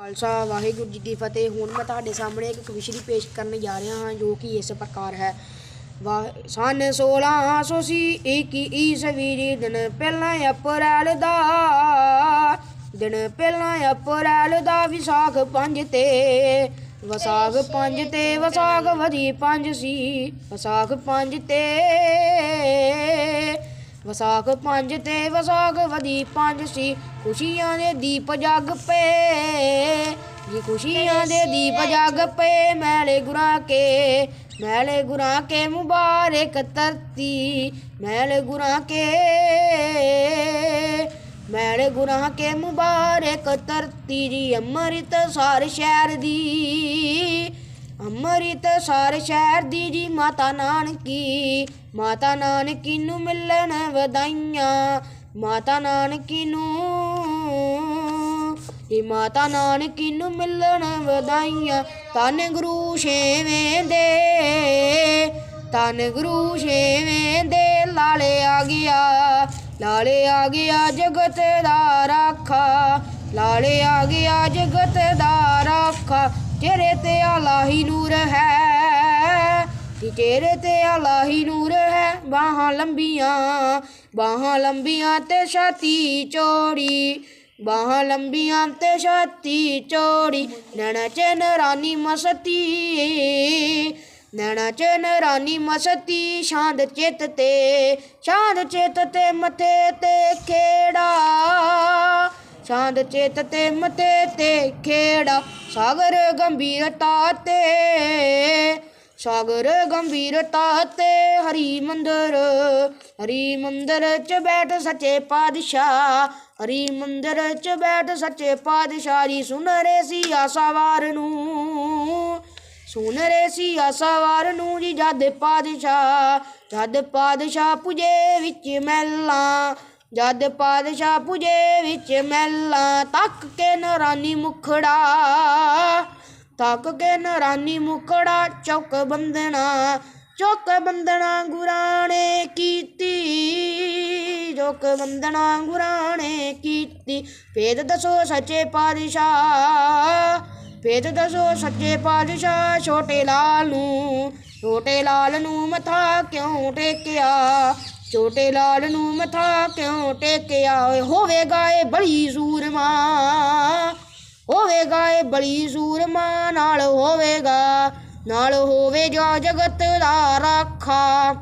ਖਾਲਸਾ, ਵਾਹਿਗੁਰੂ ਜੀ ਕੀ ਫਤਿਹ। ਹੁਣ ਮੈਂ ਤੁਹਾਡੇ ਸਾਹਮਣੇ ਇੱਕ ਕਵਿਸ਼ਰੀ ਪੇਸ਼ ਕਰਨ ਜਾ ਰਿਹਾ ਹਾਂ, ਜੋ ਕਿ ਇਸ ਪ੍ਰਕਾਰ ਹੈ। ਵਾ, ਸਨ 1680 21 ਈਸਵੀ ਦੀ ਦਿਨ ਪਹਿਲਾਂ ਅਪ੍ਰੈਲ ਦਾ, ਦਿਨ ਪਹਿਲਾਂ ਅਪ੍ਰੈਲ ਦਾ ਵਿਸਾਖ ਪੰਜ ਤੇ, ਵਿਸਾਖ ਪੰਜ ਤੇ ਵਿਸਾਖ ਵਧੀ ਪੰਜ ਸੀ, ਵਿਸਾਖ ਪੰਜ ਤੇ ਵਿਸਾਖ ਪੰਜ ਤੇ ਵਿਸਾਖ ਵਧੀ ਪੰਜ ਸੀ। ਖੁਸ਼ੀਆਂ ਦੇ ਦੀਪ ਜਗ ਪਏ। ਜੀ ਖੁਸ਼ੀਆਂ ਦੇ ਦੀਪ ਜਗ ਪਏ ਮੈਲੇ ਗੁਰਾਂ ਕੇ। ਮੈਲੇ ਗੁਰਾਂ ਕੇ ਮੁਬਾਰਕ ਧਰਤੀ। ਮੈਲੇ ਗੁਰਾਂ ਕੇ। ਮੈਲੇ ਗੁਰਾਂ ਕੇ ਮੁਬਾਰਕ ਧਰਤੀ ਜੀ। ਅੰਮ੍ਰਿਤ ਸਾਰ ਸ਼ਹਿਰ ਦੀ ਅੰਮ੍ਰਿਤਸਰ ਸ਼ਹਿਰ ਦੀ ਜੀ ਮਾਤਾ ਨਾਨਕੀ। ਮਾਤਾ ਨਾਨਕੀ ਨੂੰ ਮਿਲਣ ਵਧਾਈਆਂ। ਮਾਤਾ ਨਾਨਕੀ ਨੂੰ ਇਹ ਮਾਤਾ ਨਾਨਕੀ ਨੂੰ ਮਿਲਣ ਵਧਾਈਆਂ। ਧੰਨ ਗੁਰੂ ਛੇਵੇਂ ਦੇ, ਧੰਨ ਗੁਰੂ ਛੇਵੇਂ ਦੇ ਲਾਲੇ ਆ ਗਿਆ। ਲਾਲੇ ਆ ਗਿਆ ਜਗਤ ਦਾ ਰਾਖਾ। ਲਾਲੇ ਆ ਗਿਆ ਜਗਤ ਦਾ ਰਾਖਾ। ਤੇਰੇ ਤੇ ਅਲਾਹੀ ਨੂਰ ਹੈ, ਕਿ ਤੇਰੇ ਤੇ ਅਲਾਹੀ ਨੂਰ ਹੈ। ਬਾਹਾਂ ਲੰਬੀਆਂ ਬਾਹਾਂ ਲੰਬੀਆਂ ਤੇ ਛਾਤੀ ਚੋੜੀ, ਬਾਹਾਂ ਲੰਬੀਆਂ ਤੇ ਛਾਤੀ ਚੋੜੀ। ਨੈਣਾ ਚ ਨਰਾਨੀ ਮਸਤੀ, ਨੈਣਾ ਚ ਨਰਾਨੀ ਮਸਤੀ ਸ਼ਾਂਦ ਚਿੱਤ ਤੇ ਸ਼ਾਂਦ ਚਿੱਤ ਤੇ ਮਥੇ ਤੇ ਖੇੜਾ ਚਾਂਦ ਚੇਤ ਤੇ ਮਥੇ ਤੇ ਖੇੜਾ। ਸਾਗਰ ਗੰਭੀਰਤਾ ਤੇ, ਸਾਗਰ ਗੰਭੀਰਤਾ ਤੇ ਹਰੀ ਮੰਦਰ ਹਰੀ ਮੰਦਰ ਚ ਬੈਠ ਸੱਚੇ ਪਾਤਸ਼ਾਹ, ਹਰੀ ਮੰਦਰ ਚ ਬੈਠ ਸੱਚੇ ਪਾਤਸ਼ਾਹ ਜੀ, ਸੁਣ ਰੇ ਸੀ ਆਸਾਵਾਰ ਨੂੰ, ਸੁਣ ਰੇ ਸੀ ਆਸਾਵਾਰ ਨੂੰ ਜੀ ਜਦ ਪਾਤਸ਼ਾਹ ਜਦ ਪਾਤਸ਼ਾਹ ਪੁਜੇ ਵਿੱਚ ਮਹਿਲਾ ਜਦ ਪਾਤਸ਼ਾਹ ਪੁਜੇ ਵਿੱਚ ਮਹਿਲਾਂ ਤੱਕ ਕੇ ਨਰਾਨੀ ਮੁਖੜਾ, ਤੱਕ ਕੇ ਨਰਾਨੀ ਮੁਖੜਾ ਚੌਕ ਬੰਦਣਾ ਚੌਕ ਬੰਦਣਾ ਗੁਰਾਣੇ ਕੀਤੀ, ਚੌਕ ਬੰਦਣਾ ਗੁਰਾਣੇ ਕੀਤੀ। ਭੇਦ ਦੱਸੋ ਸੱਚੇ ਪਾਤਸ਼ਾਹ, ਭੇਦ ਦੱਸੋ ਸੱਚੇ ਪਾਤਸ਼ਾਹ ਛੋਟੇ ਲਾਲ ਨੂੰ, ਛੋਟੇ ਲਾਲ ਨੂੰ ਮੱਥਾ ਕਿਉਂ ਟੇਕਿਆ? ਛੋਟੇ ਲਾਲ ਨੂੰ ਮਥਾ ਕਿਉਂ ਟੇਕਿਆ? ਓਏ ਹੋਵੇਗਾ ਏ ਬੜੀ ਸੂਰਮਾ, ਹੋਵੇਗਾ ਏ ਬੜੀ ਸੂਰਮਾ, ਨਾਲ ਹੋਵੇਗਾ ਨਾਲ ਹੋਵੇਗਾ ਜਗਤ ਦਾ ਰਾਖਾ,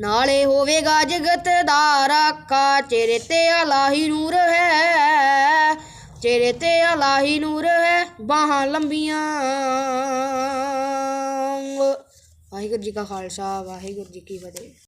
ਨਾਲੇ ਹੋਵੇਗਾ ਜਗਤ ਦਾ ਰਾਖਾ। ਚਿਹਰੇ ਤੇ ਅਲਾਹੀ ਨੂਰ ਹੈ, ਚਿਹਰੇ ਤੇ ਅਲਾਹੀ ਨੂਰ ਹੈ, ਬਾਹਾਂ ਲੰਬੀਆਂ। ਵਾਹਿਗੁਰੂ ਜੀ ਕਾ ਖਾਲਸਾ, ਵਾਹਿਗੁਰੂ ਜੀ ਕੀ ਫਤਿਹ।